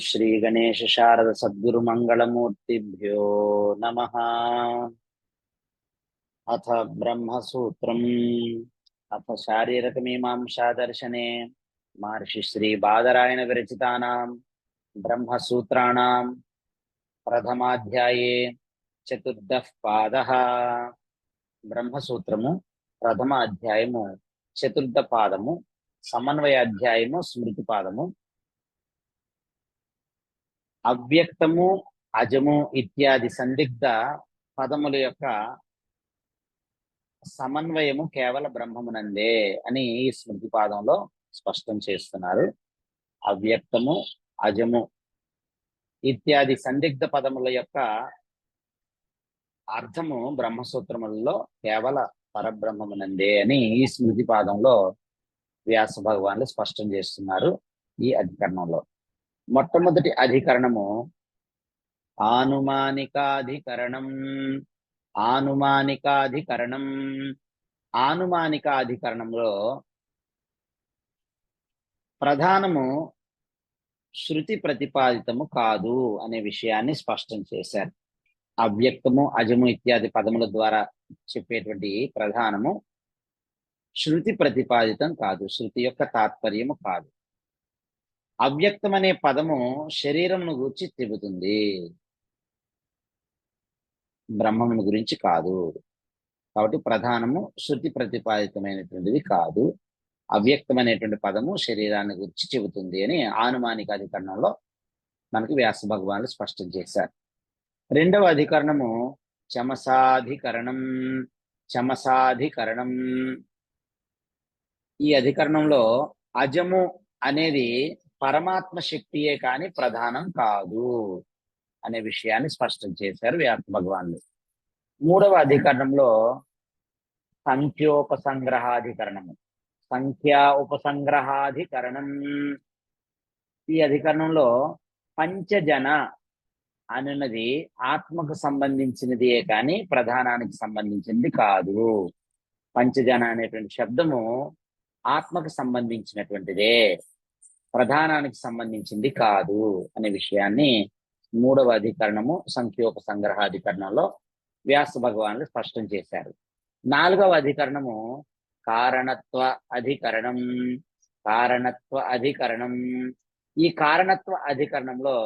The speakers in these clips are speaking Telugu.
శ్రీ గణేశ శారద సద్గురు మంగళమూర్తిభ్యో నమ అథ బ్రహ్మసూత్రం అథ శారీరకమీమాంసా దర్శనే మహర్షి శ్రీ బాదరాయణ విరచితానాం బ్రహ్మసూత్రాణం ప్రథమాధ్యాయే చతుర్థ పాద బ్రహ్మసూత్రము ప్రథమ అధ్యాయము చతుర్థ పాదము సమన్వయ అధ్యాయము స్మృతి పాదము అవ్యక్తము అజము ఇత్యాది సందిగ్ధ పదముల యొక్క సమన్వయము కేవల బ్రహ్మమునందే అని ఈ స్మృతి పాదంలో స్పష్టం చేస్తున్నారు. అవ్యక్తము అజము ఇత్యాది సందిగ్ధ పదముల యొక్క అర్థము బ్రహ్మసూత్రములలో కేవల పరబ్రహ్మమునందే అని ఈ స్మృతి పాదంలో వ్యాస భగవాన్లు స్పష్టం చేస్తున్నారు ఈ అధికరణంలో. మొట్టమొదటి అధికరణము ఆనుమానికాధికరణం ఆనుమానికాధికరణం. ఆనుమానికాధికరణంలో ప్రధానము శృతి ప్రతిపాదితము కాదు అనే విషయాన్ని స్పష్టం చేశారు. అవ్యక్తము అజము ఇత్యాది పదముల ద్వారా చెప్పేటువంటి ప్రధానము శృతి ప్రతిపాదితం కాదు శృతి యొక్క తాత్పర్యము కాదు. అవ్యక్తం అనే పదము శరీరమును గురించి చెబుతుంది బ్రహ్మమును గురించి కాదు. కాబట్టి ప్రధానము శృతి ప్రతిపాదితమైనటువంటిది కాదు. అవ్యక్తం అనేటువంటి పదము శరీరాన్ని గురించి చెబుతుంది అని ఆనుమానిక అధికరణంలో మనకి వ్యాస భగవానులు స్పష్టం చేశారు. రెండవ అధికరణము చమసాధికరణం చమసాధికరణం. ఈ అధికరణంలో అజము అనేది పరమాత్మ శక్తియే కానీ ప్రధానం కాదు అనే విషయాన్ని స్పష్టం చేశారు వ్యాస భగవానులు. మూడవ అధికరణంలో సంఖ్యోపసంగ్రహాధికరణము. సంఖ్యా ఉపసంగ్రహాధికరణం. ఈ అధికరణంలో పంచజన అనున్నది ఆత్మకు సంబంధించినదియే కానీ ప్రధానానికి సంబంధించింది కాదు. పంచజన అనేటువంటి శబ్దము ఆత్మకు సంబంధించినటువంటిదే. ప్రధానానికి సంబంధించింది కాదు అనే విషయాన్ని మూడవ అధికరణము సంఖ్యోప సంగ్రహాధికరణంలో వ్యాస భగవానులు స్పష్టం చేశారు. నాలుగవ అధికరణము కారణత్వ అధికరణం కారణత్వ అధికరణం. ఈ కారణత్వ అధికరణంలో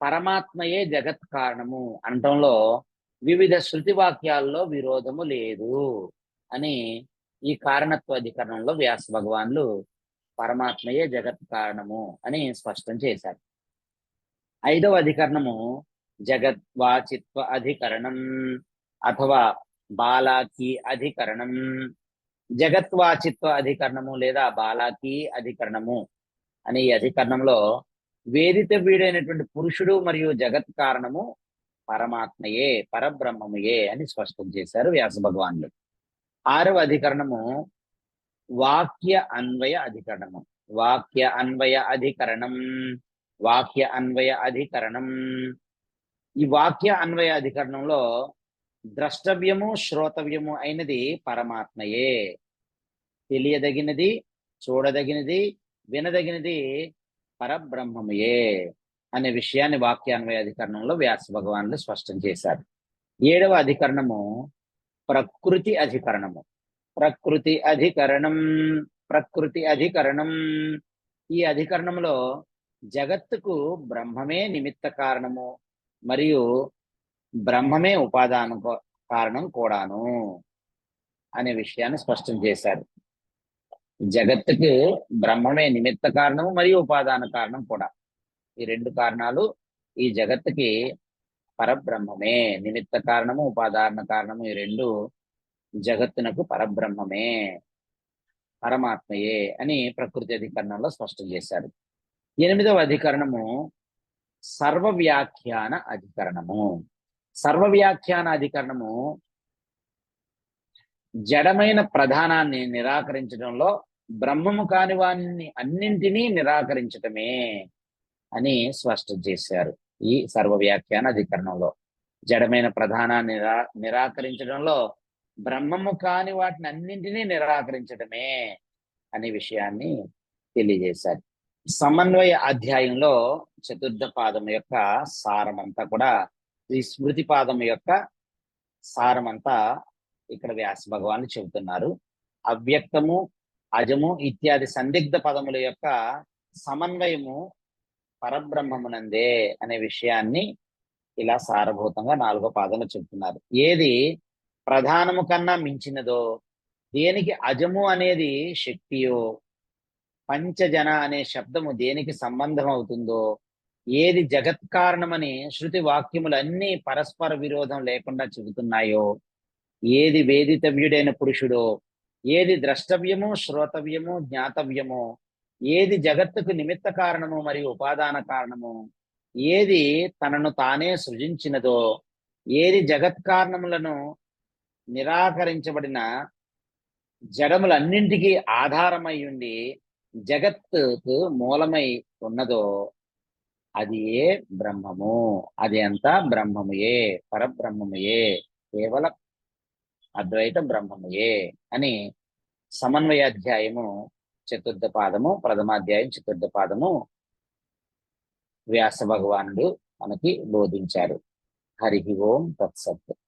పరమాత్మయే జగత్ కారణము అనటంలో వివిధ శృతి వాక్యాల్లో విరోధము లేదు అని ఈ కారణత్వ అధికరణంలో వ్యాస భగవాన్లు పరమాత్మయే జగత్ కారణము అని స్పష్టం చేశారు. ఐదవ అధికరణము జగద్వాచిత్వ అధికరణం అథవా బాలాకి అధికరణం. జగత్వాచిత్వ అధికరణము లేదా బాలాకి అధికరణము అనే ఈ అధికరణంలో వేదిత వీడైనటువంటి పురుషుడు మరియు జగత్ కారణము పరమాత్మయే పరబ్రహ్మముయే అని స్పష్టం చేశారు వ్యాస భగవానులు. ఆరవ అధికరణము వాక్య అన్వయ అధికరణము వాక్య అన్వయ అధికరణం. వాక్య అన్వయ అధికరణం. ఈ వాక్య అన్వయ అధికరణంలో ద్రష్టవ్యము శ్రోతవ్యము అయినది పరమాత్మయే. తెలియదగినది చూడదగినది వినదగినది పరబ్రహ్మముయే అనే విషయాన్ని వాక్యాన్వయ అధికరణంలో వ్యాస భగవానులు స్పష్టం చేశారు ఏడవ అధికరణము ప్రకృతి అధికరణము. ప్రకృతి అధికరణం ప్రకృతి అధికరణం. ఈ అధికరణంలో జగత్తుకు బ్రహ్మమే నిమిత్త కారణము మరియు బ్రహ్మమే ఉపాదాన కారణం కూడాను అనే విషయాన్ని స్పష్టం చేశారు. జగత్తుకి బ్రహ్మమే నిమిత్త కారణము మరియు ఉపాదాన కారణం కూడా. ఈ రెండు కారణాలు ఈ జగత్తుకి పరబ్రహ్మమే నిమిత్త కారణము ఉపాదాన కారణము ఈ రెండు జగత్తునకు పరబ్రహ్మమే పరమాత్మయే అని ప్రకృతి అధికరణంలో స్పష్టం చేశారు. ఎనిమిదవ అధికరణము సర్వ వ్యాఖ్యాన అధికరణము. సర్వ వ్యాఖ్యాన అధికరణము జడమైన ప్రధానాన్ని నిరాకరించడంలో బ్రహ్మము కాని వాన్ని అన్నింటినీ నిరాకరించటమే అని స్పష్టం చేశారు ఈ సర్వ వ్యాఖ్యాన అధికరణంలో. జడమైన ప్రధానాన్ని నిరా నిరాకరించడంలో బ్రహ్మము కాని వాటిని అన్నింటినీ నిరాకరించటమే అనే విషయాన్ని తెలియజేశారు. సమన్వయ అధ్యాయంలో చతుర్థ పాదం యొక్క సారమంతా కూడా ఈ స్మృతి పాదం యొక్క సారమంతా ఇక్కడ వ్యాస భగవాన్ చెబుతున్నారు. అవ్యక్తము అజము ఇత్యాది సందిగ్ధ పదముల యొక్క సమన్వయము పరబ్రహ్మమునందే అనే విషయాన్ని ఇలా సారభూతంగా నాలుగో పాదంలో చెబుతున్నారు. ఏది? ప్రధానము కన్నా మించినదో? దేనికి అజము అనేది శక్తియో? పంచజన అనే శబ్దము దేనికి సంబంధం అవుతుందో ఏది జగత్ కారణమని శృతి వాక్యములన్నీ పరస్పర విరోధం లేకుండా చెబుతున్నాయో? ఏది వేదితవ్యుడైన పురుషుడో? ఏది ద్రష్టవ్యము శ్రోతవ్యము జ్ఞాతవ్యము? ఏది జగత్తుకు నిమిత్త కారణము మరియు ఉపాదాన కారణము? ఏది తనను తానే సృజించినదో? ఏది జగత్ కారణములను నిరాకరించబడిన జడములన్నింటికీ ఆధారమై ఉండి జగత్తుకు మూలమై ఉన్నదో అది ఏ బ్రహ్మము? అది అంతా బ్రహ్మముయే? పరబ్రహ్మముయే? కేవల అద్వైత బ్రహ్మముయే? అని సమన్వయాధ్యాయము చతుర్థ పాదము ప్రథమాధ్యాయం చతుర్థ పాదము వ్యాస భగవానుడు మనకి బోధించారు. హరి ఓం తత్సత్.